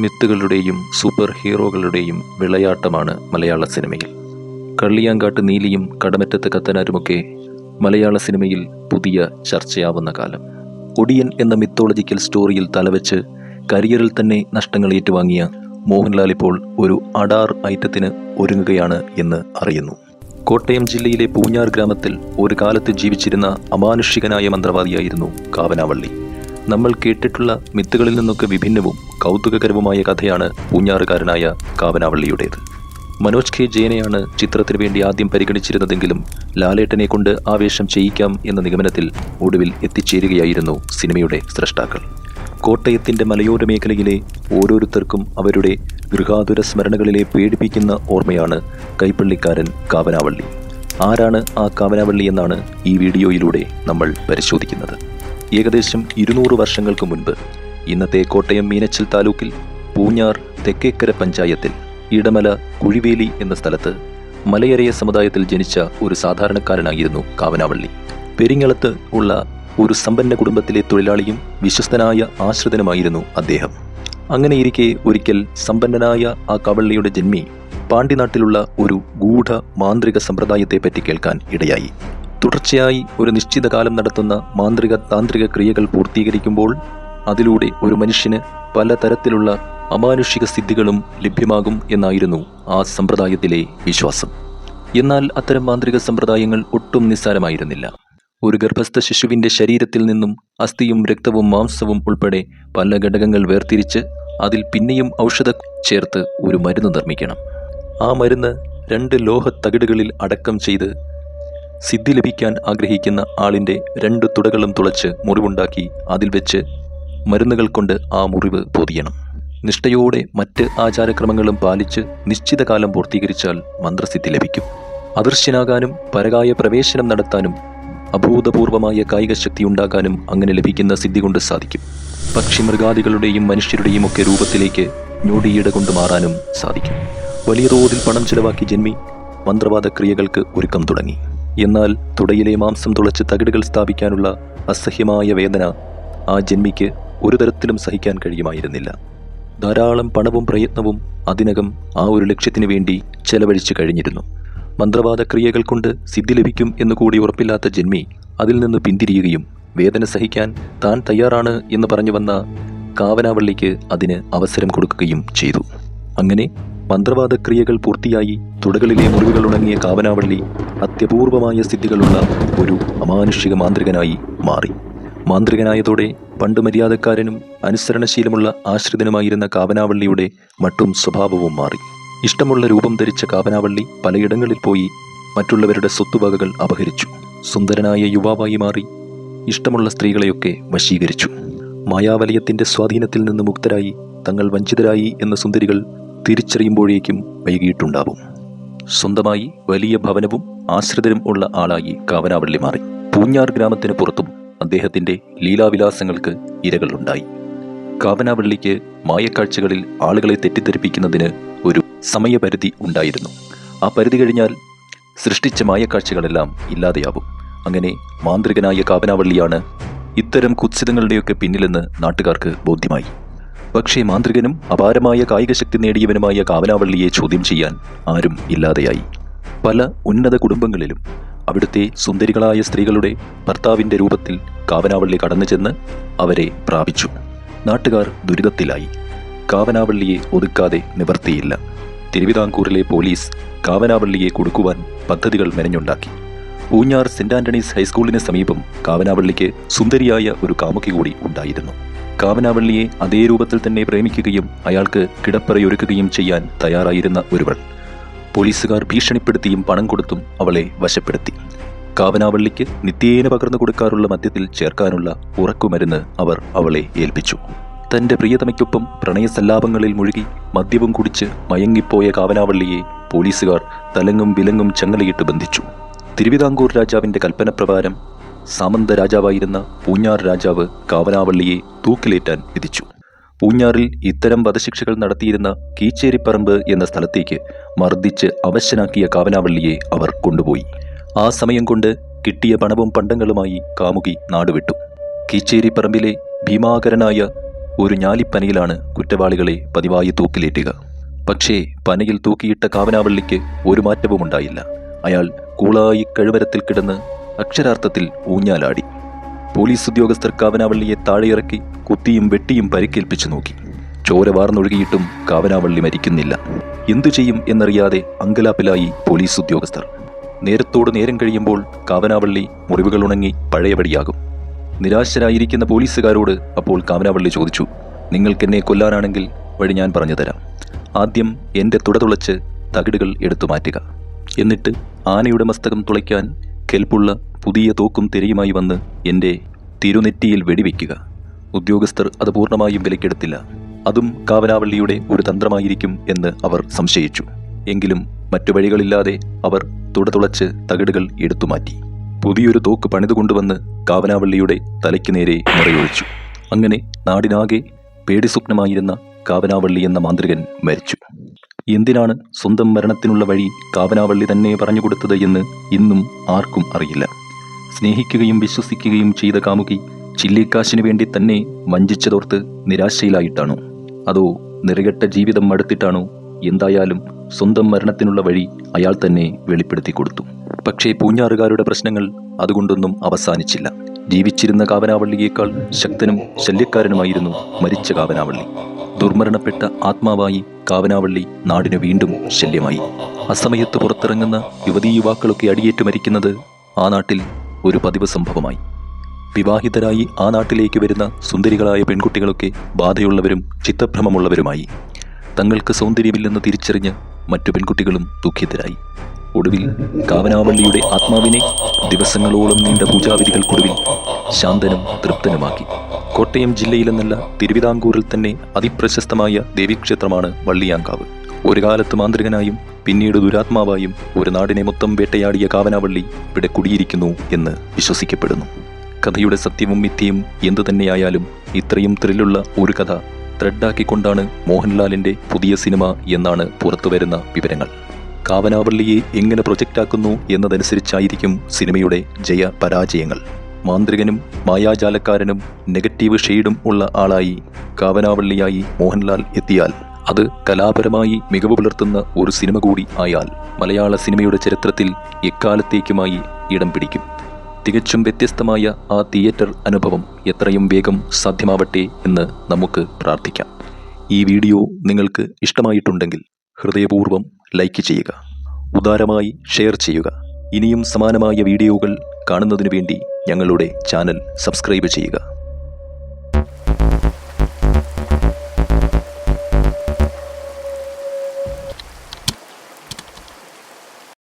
മിത്തുകളുടെയും super ഹീറോകളുടെയും വിളയാട്ടമാണ് മലയാള സിനിമയിൽ. കള്ളിയാങ്കാട്ട് നീലിയും കടമറ്റത്ത് കത്തനാരുമൊക്കെ മലയാള സിനിമയിൽ പുതിയ ചർച്ചയാവുന്ന കാലം. ഒടിയൻ എന്ന മിത്തോളജിക്കൽ സ്റ്റോറിയിൽ തലവെച്ച് കരിയറിൽ തന്നെ നഷ്ടങ്ങൾ ഏറ്റുവാങ്ങിയ മോഹൻലാൽ ഇപ്പോൾ ഒരു അഡാർ ഐറ്റത്തിന് ഒരുങ്ങുകയാണ് എന്ന് അറിയുന്നു. കോട്ടയം ജില്ലയിലെ പൂഞ്ഞാർ ഗ്രാമത്തിൽ ഒരു കാലത്ത് ജീവിച്ചിരുന്ന അമാനുഷികനായ മന്ത്രവാദിയായിരുന്നു കാവനാവള്ളി. നമ്മൾ കേട്ടിട്ടുള്ള മിത്തുകളിൽ നിന്നൊക്കെ വിഭിന്നവും കൗതുകകരവുമായ കഥയാണ് പൂഞ്ഞാറുകാരനായ കാവനാവള്ളിയുടേത്. മനോജ് കെ. ജയനെയാണ് ചിത്രത്തിന് വേണ്ടി ആദ്യം പരിഗണിച്ചിരുന്നതെങ്കിലും ലാലേട്ടനെ കൊണ്ട് ആവേശം ചെയ്യിക്കാം എന്ന നിഗമനത്തിൽ ഒടുവിൽ എത്തിച്ചേരുകയായിരുന്നു സിനിമയുടെ സ്രഷ്ടാക്കൾ. കോട്ടയത്തിന്റെ മലയോര മേഖലയിലെ ഓരോരുത്തർക്കും അവരുടെ ഗൃഹാതുര സ്മരണകളിലെ പേടിപ്പിക്കുന്ന ഓർമ്മയാണ് കൈപ്പള്ളിക്കാരൻ കാവനാവള്ളി. ആരാണ് ആ കാവനാവള്ളി എന്നാണ് ഈ വീഡിയോയിലൂടെ നമ്മൾ പരിശോധിക്കുന്നത്. ഏകദേശം ഇരുന്നൂറ് വർഷങ്ങൾക്ക് മുൻപ് ഇന്നത്തെ കോട്ടയം മീനച്ചിൽ താലൂക്കിൽ പൂഞ്ഞാർ തെക്കേക്കര പഞ്ചായത്തിൽ ഇടമല കുഴിവേലി എന്ന സ്ഥലത്ത് മലയരയ സമുദായത്തിൽ ജനിച്ച ഒരു സാധാരണക്കാരനായിരുന്നു കാവനാവള്ളി. പെരിങ്ങളത്ത് ഉള്ള ഒരു സമ്പന്ന കുടുംബത്തിലെ തൊഴിലാളിയും വിശ്വസ്തനായ ആശ്രിതനുമായിരുന്നു അദ്ദേഹം. അങ്ങനെയിരിക്കെ ഒരിക്കൽ സമ്പന്നനായ ആ കവള്ളിയുടെ ജന്മി പാണ്ഡിനാട്ടിലുള്ള ഒരു ഗൂഢ മാന്ത്രിക സമ്പ്രദായത്തെപ്പറ്റി കേൾക്കാൻ ഇടയായി. തുടർച്ചയായി ഒരു നിശ്ചിത കാലം നടത്തുന്ന മാന്ത്രിക താന്ത്രിക ക്രിയകൾ പൂർത്തീകരിക്കുമ്പോൾ അതിലൂടെ ഒരു മനുഷ്യന് പലതരത്തിലുള്ള അമാനുഷിക സിദ്ധികളും ലഭ്യമാകും എന്നായിരുന്നു ആ സമ്പ്രദായത്തിലെ വിശ്വാസം. എന്നാൽ അത്തരം മാന്ത്രിക സമ്പ്രദായങ്ങൾ ഒട്ടും നിസ്സാരമായിരുന്നില്ല. ഒരു ഗർഭസ്ഥ ശിശുവിന്റെ ശരീരത്തിൽ നിന്നും അസ്ഥിയും രക്തവും മാംസവും ഉൾപ്പെടെ പല ഘടകങ്ങൾ വേർതിരിച്ച് അതിൽ പിന്നെയും ഔഷധ ചേർത്ത് ഒരു മരുന്ന് നിർമ്മിക്കണം. ആ മരുന്ന് രണ്ട് ലോഹ തകിടുകളിൽ അടക്കം ചെയ്ത് സിദ്ധി ലഭിക്കാൻ ആഗ്രഹിക്കുന്ന ആളിന്റെ രണ്ട് തുടകളും തുളച്ച് മുറിവുണ്ടാക്കി അതിൽ വെച്ച് മരുന്നുകൾ കൊണ്ട് ആ മുറിവ് പൊതിയണം. നിഷ്ഠയോടെ മറ്റ് ആചാരക്രമങ്ങളും പാലിച്ച് നിശ്ചിത കാലം പൂർത്തീകരിച്ചാൽ മന്ത്രസിദ്ധി ലഭിക്കും. അദൃശ്യനാകാനും പരകായ പ്രവേശനം നടത്താനും അഭൂതപൂർവമായ കായിക ശക്തി ഉണ്ടാക്കാനും അങ്ങനെ ലഭിക്കുന്ന സിദ്ധി കൊണ്ട് സാധിക്കും. പക്ഷി മൃഗാദികളുടെയും മനുഷ്യരുടെയും ഒക്കെ രൂപത്തിലേക്ക് ഞൊടിയിട കൊണ്ട് മാറാനും സാധിക്കും. വലിയ തോതിൽ പണം ചിലവാക്കി ജന്മി മന്ത്രവാദ ക്രിയകൾക്ക് ഒരുക്കം തുടങ്ങി. എന്നാൽ തുടയിലെ മാംസം തുളച്ച് തകിടുകൾ സ്ഥാപിക്കാനുള്ള അസഹ്യമായ വേദന ആ ജന്മിക്ക് ഒരു തരത്തിലും സഹിക്കാൻ കഴിയുമായിരുന്നില്ല. ധാരാളം പണവും പ്രയത്നവും അതിനകം ആ ഒരു ലക്ഷ്യത്തിനു വേണ്ടി ചെലവഴിച്ചു കഴിഞ്ഞിരുന്നു. മന്ത്രവാദ ക്രിയകൾ കൊണ്ട് സിദ്ധി ലഭിക്കും എന്ന് കൂടി ഉറപ്പില്ലാത്ത ജന്മി അതിൽ നിന്ന് പിന്തിരിയുകയും വേദന സഹിക്കാൻ താൻ തയ്യാറാണ് എന്ന് പറഞ്ഞു വന്ന കാവനാവള്ളിക്ക് അതിന് അവസരം കൊടുക്കുകയും ചെയ്തു. അങ്ങനെ മന്ത്രവാദ ക്രിയകൾ പൂർത്തിയായി തുടകളിലെ മുറിവുകൾ ഉണങ്ങിയ കാവനാവള്ളി അത്യപൂർവമായ സ്ഥിതികളുള്ള ഒരു അമാനുഷിക മാന്ത്രികനായി മാറി. മാന്ത്രികനായതോടെ പണ്ട് മര്യാദക്കാരനും അനുസരണശീലമുള്ള ആശ്രിതനുമായിരുന്ന കാവനാവള്ളിയുടെ മട്ടും സ്വഭാവവും മാറി. ഇഷ്ടമുള്ള രൂപം ധരിച്ച കാവനാവള്ളി പലയിടങ്ങളിൽ പോയി മറ്റുള്ളവരുടെ സ്വത്തുവകകൾ അപഹരിച്ചു. സുന്ദരനായ യുവാവായി മാറി ഇഷ്ടമുള്ള സ്ത്രീകളെയൊക്കെ വശീകരിച്ചു. മായാവലയത്തിന്റെ സ്വാധീനത്തിൽ നിന്ന് മുക്തരായി തങ്ങൾ വഞ്ചിതരായി എന്ന സുന്ദരികൾ തിരിച്ചറിയുമ്പോഴേക്കും വൈകിയിട്ടുണ്ടാവും. സ്വന്തമായി വലിയ ഭവനവും ആശ്രിതരും ഉള്ള ആളായി കാവനാവള്ളി മാറി. പൂഞ്ഞാർ ഗ്രാമത്തിന് പുറത്തും അദ്ദേഹത്തിന്റെ ലീലാവിലാസങ്ങൾക്ക് ഇരകളുണ്ടായി. കാവനാവള്ളിക്ക് മായക്കാഴ്ചകളിൽ ആളുകളെ തെറ്റിദ്ധരിപ്പിക്കുന്നതിന് ഒരു സമയപരിധി ഉണ്ടായിരുന്നു. ആ പരിധി കഴിഞ്ഞാൽ സൃഷ്ടിച്ച മായക്കാഴ്ചകളെല്ലാം ഇല്ലാതെയാവും. അങ്ങനെ മാന്ത്രികനായ കാവനാവള്ളിയാണ് ഇത്തരം കുത്സിതങ്ങളുടെയൊക്കെ പിന്നിലെന്ന് നാട്ടുകാർക്ക് ബോധ്യമായി. പക്ഷേ മാന്ത്രികനും അപാരമായ കായിക ശക്തി നേടിയവനുമായ കാവനാവള്ളിയെ ചോദ്യം ചെയ്യാൻ ആരും ഇല്ലാതെയായി. പല ഉന്നത കുടുംബങ്ങളിലും അവിടുത്തെ സുന്ദരികളായ സ്ത്രീകളുടെ ഭർത്താവിന്റെ രൂപത്തിൽ കാവനാവള്ളി കടന്നു ചെന്ന് അവരെ പ്രാപിച്ചു. നാട്ടുകാർ ദുരിതത്തിലായി. കാവനാവള്ളിയെ ഒതുക്കാതെ നിവർത്തിയില്ല. തിരുവിതാംകൂറിലെ പോലീസ് കാവനാവള്ളിയെ കൊടുക്കുവാൻ പദ്ധതികൾ മെനഞ്ഞുണ്ടാക്കി. പൂഞ്ഞാർ സെന്റ് ആന്റണീസ് ഹൈസ്കൂളിന് സമീപം കാവനാവള്ളിക്ക് സുന്ദരിയായ ഒരു കാമുകി കൂടി ഉണ്ടായിരുന്നു. കാവനാവള്ളിയെ അതേ രൂപത്തിൽ തന്നെ പ്രേമിക്കുകയും അയാൾക്ക് കിടപ്പറയൊരുക്കുകയും ചെയ്യാൻ തയ്യാറായിരുന്ന ഒരുവൾ. പോലീസുകാർ ഭീഷണിപ്പെടുത്തിയും പണം കൊടുത്തും അവളെ വശപ്പെടുത്തി. കാവനാവള്ളിക്ക് നിത്യേന പകർന്നു കൊടുക്കാറുള്ള മദ്യത്തിൽ ചേർക്കാനുള്ള ഉറക്കുമരുന്ന് അവർ അവളെ ഏൽപ്പിച്ചു. തന്റെ പ്രിയതമയ്ക്കൊപ്പം പ്രണയസല്ലാപങ്ങളിൽ മുഴുകി മദ്യവും കുടിച്ച് മയങ്ങിപ്പോയ കാവനാവള്ളിയെ പോലീസുകാർ തലങ്ങും വിലങ്ങും ചങ്ങലയിട്ട് ബന്ധിച്ചു. തിരുവിതാംകൂർ രാജാവിന്റെ കൽപ്പനപ്രകാരം സാമന്ത രാജാവായിരുന്ന പൂഞ്ഞാർ രാജാവ് കാവനാവള്ളിയെ തൂക്കിലേറ്റാൻ വിധിച്ചു. പൂഞ്ഞാറിൽ ഇത്തരം വധശിക്ഷകൾ നടത്തിയിരുന്ന കീച്ചേരിപ്പറമ്പ് എന്ന സ്ഥലത്തേക്ക് മർദ്ദിച്ച് അവശനാക്കിയ കാവനാവള്ളിയെ അവർ കൊണ്ടുപോയി. ആ സമയം കൊണ്ട് കിട്ടിയ പണവും പണ്ടങ്ങളുമായി കാമുകി നാടുവിട്ടു. കീച്ചേരിപ്പറമ്പിലെ ഭീമാകരനായ ഒരു ഞാലിപ്പനയിലാണ് കുറ്റവാളികളെ പതിവായി തൂക്കിലേറ്റുക. പക്ഷേ പനയിൽ തൂക്കിയിട്ട കാവനാവള്ളിക്ക് ഒരു മാറ്റവും ഉണ്ടായില്ല അയാൾ കൂളായി കഴുവരത്തിൽ കിടന്ന് അക്ഷരാർത്ഥത്തിൽ ഊഞ്ഞാലാടി. പോലീസ് ഉദ്യോഗസ്ഥർ കാവനാവള്ളിയെ താഴെയിറക്കി കുത്തിയും വെട്ടിയും പരിക്കേൽപ്പിച്ചു നോക്കി. ചോര വാർന്നൊഴുകിയിട്ടും കാവനാവള്ളി മരിക്കുന്നില്ല. എന്തു ചെയ്യും എന്നറിയാതെ അങ്കലാപ്പിലായി പോലീസ് ഉദ്യോഗസ്ഥർ. നേരത്തോട് നേരം കഴിയുമ്പോൾ കാവനാവള്ളി മുറിവുകൾ ഉണങ്ങി പഴയപടിയാകും. നിരാശരായിരിക്കുന്ന പോലീസുകാരോട് അപ്പോൾ കാവനാവള്ളി ചോദിച്ചു നിങ്ങൾക്കെന്നെ കൊല്ലാനാണെങ്കിൽ വഴി ഞാൻ പറഞ്ഞുതരാം ആദ്യം എന്റെ തുടതുളച്ച് തകിടുകൾ എടുത്തു മാറ്റുക. എന്നിട്ട് ആനയുടെ മസ്തകം തുളയ്ക്കാൻ കെൽപ്പുള്ള പുതിയ തോക്കും തിരയുമായി വന്ന് എന്റെ തിരുനെറ്റിയിൽ വെടിവെക്കുക. ഉദ്യോഗസ്ഥർ അത് പൂർണമായും വിലക്കെടുത്തില്ല. അതും കാവനാവള്ളിയുടെ ഒരു തന്ത്രമായിരിക്കും എന്ന് അവർ സംശയിച്ചു. എങ്കിലും മറ്റു വഴികളില്ലാതെ അവർ തുടതുളച്ച് തകിടുകൾ എടുത്തു മാറ്റി. പുതിയൊരു തോക്ക് പണിതുകൊണ്ടുവന്ന് കാവനാവള്ളിയുടെ തലയ്ക്ക് നേരെ മുറയൊഴിച്ചു. അങ്ങനെ നാടിനാകെ പേടിസ്വപ്നമായിരുന്ന കാവനാവള്ളി എന്ന മാന്ത്രികൻ മരിച്ചു. എന്തിനാണ് സ്വന്തം മരണത്തിനുള്ള വഴി കാവനാവള്ളി തന്നെ പറഞ്ഞു കൊടുത്തത് എന്ന് ഇന്നും ആർക്കും അറിയില്ല. സ്നേഹിക്കുകയും വിശ്വസിക്കുകയും ചെയ്ത കാമുകി ചില്ലിക്കാശിനു വേണ്ടി തന്നെ വഞ്ചിച്ചതോർത്ത് നിരാശയിലായിട്ടാണോ? അതോ നിറകെട്ട ജീവിതം മടുത്തിട്ടാണോ? എന്തായാലും സ്വന്തം മരണത്തിനുള്ള വഴി അയാൾ തന്നെ വെളിപ്പെടുത്തി കൊടുത്തു. പക്ഷേ പൂഞ്ഞാറുകാരുടെ പ്രശ്നങ്ങൾ അതുകൊണ്ടൊന്നും അവസാനിച്ചില്ല. ജീവിച്ചിരുന്ന കാവനാവള്ളിയേക്കാൾ ശക്തനും ശല്യക്കാരനുമായിരുന്നു മരിച്ച കാവനാവള്ളി. ദുർമരണപ്പെട്ട ആത്മാവായി കാവനാവള്ളി നാടിന് വീണ്ടും ശല്യമായി. അസമയത്ത് പുറത്തിറങ്ങുന്ന യുവതീ യുവാക്കളൊക്കെ അടിയേറ്റ് മരിക്കുന്നത് ആ നാട്ടിൽ ഒരു പതിവ് സംഭവമായി. വിവാഹിതരായി ആ നാട്ടിലേക്ക് വരുന്ന സുന്ദരികളായ പെൺകുട്ടികളൊക്കെ ബാധയുള്ളവരും ചിത്തഭ്രമമുള്ളവരുമായി. തങ്ങൾക്ക് സൗന്ദര്യമില്ലെന്ന് തിരിച്ചറിഞ്ഞ് മറ്റു പെൺകുട്ടികളും ദുഃഖിതരായി. ഒടുവിൽ കാവനാവള്ളിയുടെ ആത്മാവിനെ ദിവസങ്ങളോളം നീണ്ട പൂജാവിധികൾക്കൊടുവിൽ ശാന്തനും തൃപ്തനുമാക്കി. കോട്ടയം ജില്ലയിലെന്നല്ല തിരുവിതാംകൂറിൽ തന്നെ അതിപ്രശസ്തമായ ദേവീക്ഷേത്രമാണ് വള്ളിയാങ്കാവ്. ഒരു കാലത്ത് മാന്ത്രികനായും പിന്നീട് ദുരാത്മാവായും ഒരു നാടിനെ മൊത്തം വേട്ടയാടിയ കാവനാവള്ളി ഇവിടെ കുടിയിരിക്കുന്നു എന്ന് വിശ്വസിക്കപ്പെടുന്നു. കഥയുടെ സത്യവും മിഥ്യയും എന്തു തന്നെയായാലും ഇത്രയും ത്രില്ലുള്ള ഒരു കഥ ത്രെഡാക്കിക്കൊണ്ടാണ് മോഹൻലാലിന്റെ പുതിയ സിനിമ എന്നാണ് പുറത്തുവരുന്ന വിവരങ്ങൾ. കാവനാവള്ളിയെ എങ്ങനെ പ്രൊജക്റ്റാക്കുന്നു എന്നതനുസരിച്ചായിരിക്കും സിനിമയുടെ ജയ പരാജയങ്ങൾ. മാന്ത്രികനും മായാജാലക്കാരനും നെഗറ്റീവ് ഷെയ്ഡും ഉള്ള ആളായി കാവനാവള്ളിയായി മോഹൻലാൽ എത്തിയാൽ അത് കലാപരമായി മികവ് പുലർത്തുന്ന ഒരു സിനിമ കൂടി ആയാൽ മലയാള സിനിമയുടെ ചരിത്രത്തിൽ എക്കാലത്തേക്കുമായി ഇടം പിടിക്കും. തികച്ചും വ്യത്യസ്തമായ ആ തിയേറ്റർ അനുഭവം എത്രയും വേഗം സാധ്യമാവട്ടെ എന്ന് നമുക്ക് പ്രാർത്ഥിക്കാം. ഈ വീഡിയോ നിങ്ങൾക്ക് ഇഷ്ടമായിട്ടുണ്ടെങ്കിൽ ഹൃദയപൂർവം ലൈക്ക് ചെയ്യുക. ഉദാരമായി ഷെയർ ചെയ്യുക. ഇനിയും സമാനമായ വീഡിയോകൾ കാണുന്നതിനു വേണ്ടി ഞങ്ങളുടെ ചാനൽ സബ്സ്ക്രൈബ് ചെയ്യുക.